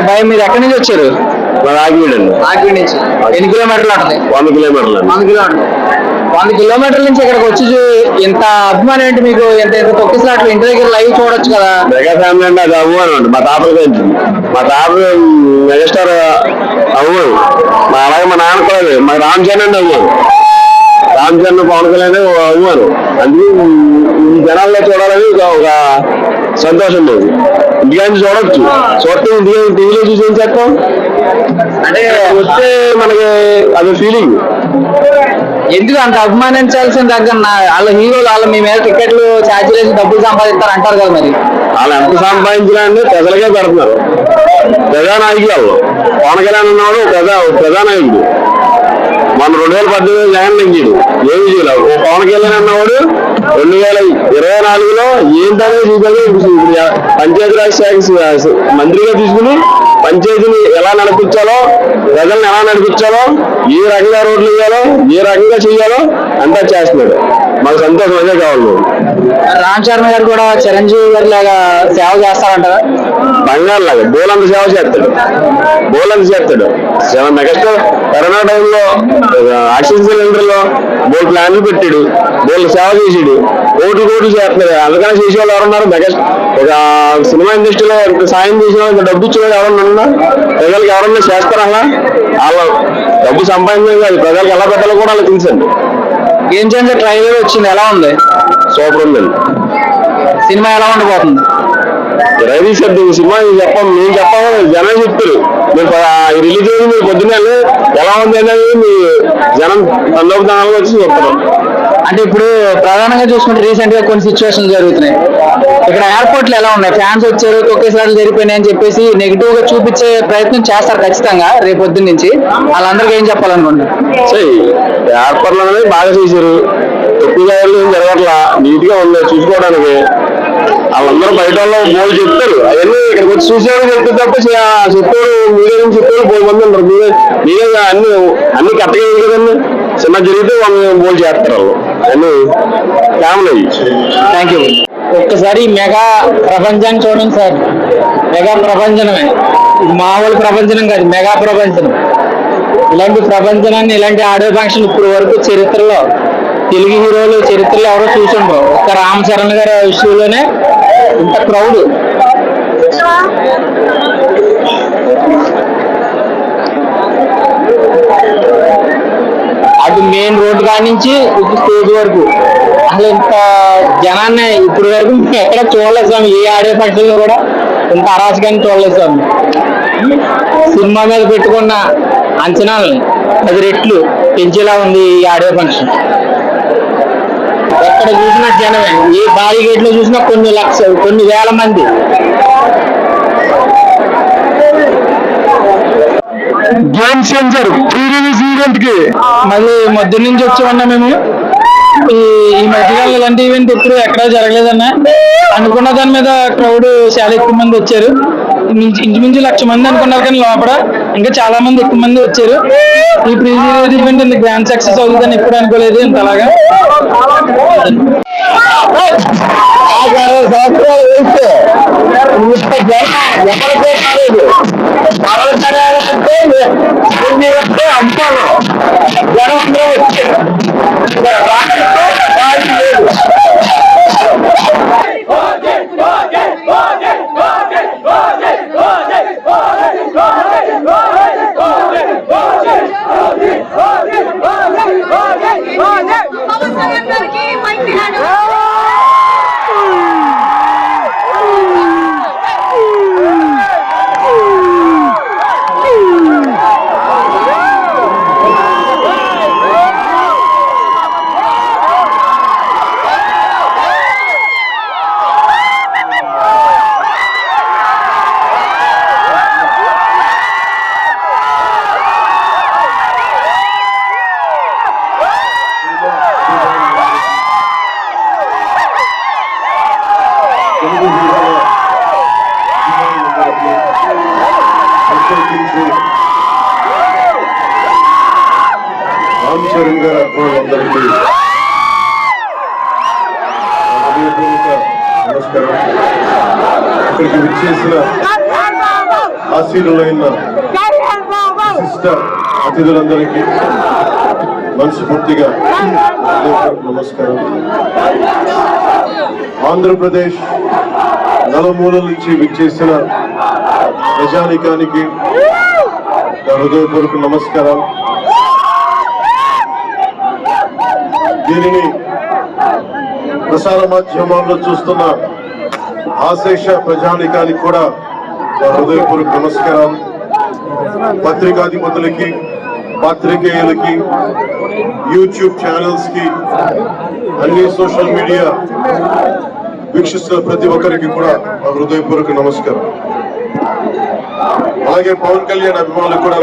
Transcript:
భయం మీరు ఎక్కడి నుంచి వచ్చారు? నుంచి. ఎన్ని కిలోమీటర్లు ఉంటుంది? వంద కిలోమీటర్లు అండి. వంద కిలోమీటర్లు. వంద కిలోమీటర్ల నుంచి ఇక్కడికి వచ్చి చూ- ఇంత అభిమానం ఏంటి మీకు? ఎంత ఎంత తొక్కిసలాట్లు ఇంటి దగ్గర లైవ్ చూడొచ్చు కదా. మెగా ఫ్యామిలీ అంటే అది అవ్వను అండి. మా తాతల గురించి మా తాత మెగాస్టార్ అవ్వను మా అలాగే మా నాన్న కూడా లేదు. మా రామ్ చరణ్ అంటే అవ్వను రామ్ చరణ్ పవన్ కళ్యాణ్ అవ్వను అందుకే ఈ జనాల్లో చూడాలని ఒక ఒక సంతోషం లేదు. ఇంటికా నుంచి చూడొచ్చు చూస్తే ఇంటికి టీవీలో చూసి ఏం చేస్తాం? అంటే వస్తే మనకి అది ఫీలింగ్ ఎందుకు అంత అభిమానించాల్సిన దగ్గర వాళ్ళ హీరోలు వాళ్ళ మీ మీద టికెట్లు ఛార్జీలు వేసి డబ్బులు సంపాదిస్తారు అంటారు కదా మరి. వాళ్ళు ఎంత సంపాదించినా అంటే ప్రజలకే పెడుతున్నారు. ప్రజానాయకులు. వాళ్ళు పవన్ కళ్యాణ్ ఉన్నవాడు ప్రజా ప్రజానాయకుడు. మన రెండు వేల పద్దెనిమిది జగన్ లింగిడు. ఏమి చేయలేవు ఓ పవన్ కళ్యాణ్ అన్నవాడు రెండు వేల ఇరవై నాలుగులో ఏంటనే చూపాడు ఇప్పుడు పంచాయతీరాజ్ శాఖ మంత్రిగా తీసుకుని పంచాయతీని ఎలా నడిపించాలో ప్రజల్ని ఎలా నడిపించాలో ఏ రకంగా రోడ్లు వేయాలో ఏ రకంగా చేయాలో అంతా చేస్తున్నాడు. మాకు సంతోషం అదే కావాలి. రామ్ చరణ్ గారు కూడా చిరంజీవి గారి లాగా సేవ చేస్తారంటారా బంగారు లాగా బోలంత సేవ చేస్తాడు. బోలంత చేస్తాడు. మెగాస్టార్. కరోనా టైంలో ఆక్సిజన్ సిలిండర్లో బోల్ ప్లాన్లు పెట్టాడు బోల్ సేవ చేసాడు కోట్లు కోట్లు చేస్తున్నాడు అందుకని చేసేవాళ్ళు ఎవరున్నారు? మెగాస్టార్ ఒక సినిమా ఇండస్ట్రీలో ఇంత సాయం చేసిన వాళ్ళు, ఇంత డబ్బు ఇచ్చిన వాళ్ళు ఎవరన్నా ఉన్నా ప్రజలకు ఎవరన్నా చేస్తారా? అలా వాళ్ళ డబ్బు సంపాదించడం కాదు ప్రజలకు ఎలా పెట్టాలో కూడా వాళ్ళకి తెలుసండి ఏం చేయండి ట్రైలర్ వచ్చింది. ఎలా ఉంది? సూపర్ ఉందండి. సినిమా ఎలా ఉండబోతుంది రవి సినిమా చెప్పం మేము చెప్పాము జనం చెప్తారు. మీరు రిలీజ్ అయింది మీరు పొద్దున్న ఎలా ఉంది అనేది మీ జనం తండోపు వచ్చి చెప్తారు అంటే ఇప్పుడు ప్రధానంగా చూసుకుంటే రీసెంట్గా కొన్ని సిచ్యువేషన్ జరుగుతున్నాయి. ఇక్కడ ఎయిర్పోర్ట్లు ఎలా ఉన్నాయి? ఫ్యాన్స్ వచ్చారు ఒకేసారి జరిగిపోయినాయి అని చెప్పేసి నెగిటివ్గా చూపించే ప్రయత్నం చేస్తారు ఖచ్చితంగా రేపు పొద్దున్న నుంచి. వాళ్ళందరికీ ఏం చెప్పాలనుకుంటున్నారు? ఏర్పాట్లు అనేది బాగా చేశారు. తక్కువ ఏం జరగట్లా? నీట్గా ఉంది చూసుకోవడానికి. వాళ్ళందరూ బయట వాళ్ళు బోల్ చెప్తారు. అవన్నీ ఇక్కడికి వచ్చి చూసేవాళ్ళు చెప్తే తప్ప చెప్పారు మీరే చెప్పారు పోయి మంది ఉంటారు మీరే మీరే అన్ని అన్ని కరెక్ట్గా ఉంది కదండి. చిన్న జరిగితే వాళ్ళు బోల్ చేస్తారు వాళ్ళు. ఫ్యామిలీ థ్యాంక్ యూ ఒక్కసారి మెగా ప్రపంచాన్ని చూడండి సార్. మెగా ప్రపంచనమే మామూలు ప్రపంచనం కాదు మెగా ప్రపంచనం ఇలాంటి ప్రపంచనాన్ని ఇలాంటి ఆడియో ఫంక్షన్ ఇప్పుడు వరకు చరిత్రలో తెలుగు హీరోలు చరిత్రలో ఎవరో చూసిండ్రు ఒక్క రామ్ చరణ్ గారి విషయంలోనే ఇంత క్రౌడ్ అటు మెయిన్ రోడ్ కాడి నుంచి ఇటు స్టేజ్ వరకు. అసలు ఇంత జనాన్ని ఇప్పుడు వరకు ఎక్కడ చూడలేదు స్వామి. ఏ ఆడే ఫంక్షన్లో కూడా ఇంత అరాచకాన్ని చూడలేదు స్వామి. సినిమా మీద పెట్టుకున్న అంచనాలని. పది రెట్లు పెంచేలా ఉంది ఈ ఆడియో ఫంక్షన్. ఎక్కడ చూసినా జనమే. ఏ భారీ గేట్లో చూసినా కొన్ని లక్షలు కొన్ని వేల మంది. గేమ్ చేంజర్ ప్రీ రిలీజ్ ఈవెంట్కి. మళ్ళీ మధ్య నుంచి వచ్చామన్నా మేము? ఈ ఈ మధ్యకాలంలో ఇలాంటి ఈవెంట్ ఎప్పుడు ఎక్కడ జరగలేదన్నా. అనుకున్న దాని మీద క్రౌడ్ చాలా ఎక్కువ మంది వచ్చారు. ఇంచు- ఇంచుమించు లక్ష మంది అనుకున్నారు కానీ లోపల ఇంకా చాలా మంది ఎక్కువ మంది వచ్చారు ఈ ప్రీ ఈవెంట్ ఇంత గ్రాండ్ సక్సెస్ అవుతుందని ఎప్పుడు అనుకోలేదు ఇంత అలాగా సంవత్సరాలు జనం ఎవరికే కాలేదు పవన్ కళ్యాణ్ అంటే దీన్ని వస్తే అంపాలు జనం అందరూ వచ్చారు ఇక్కడ రాష్ట్రంలో ఖాళీ లేదు పవన్ కళ్యాణ్ గారికి మైక్ హ్యాండ్ రామ్ చరణ్ గారు అభిమానులందరికీ నమస్కారం. ఇక్కడికి విచ్చేసిన ఆశీనులైన విశిష్ట అతిథులందరికీ మనస్ఫూర్తిగా నమస్కారం. ఆంధ్రప్రదేశ్ నలుమూలల నుంచి విచ్చేసిన ప్రజానికానికి హృదయపూర్వక నమస్కారం దీనిని ప్రసార మాధ్యమాల్లో చూస్తున్న ఆశేష ప్రజానికానికి కూడా హృదయపూర్వక నమస్కారం పత్రికాధిపతులకి పాత్రికేయులకి యూట్యూబ్ ఛానల్స్కి అన్ని సోషల్ మీడియా వీక్షిస్తున్న ప్రతి ఒక్కరికి కూడా హృదయపూర్వక నమస్కారం. అలాగే పవన్ కళ్యాణ్ అభిమానులకు కూడా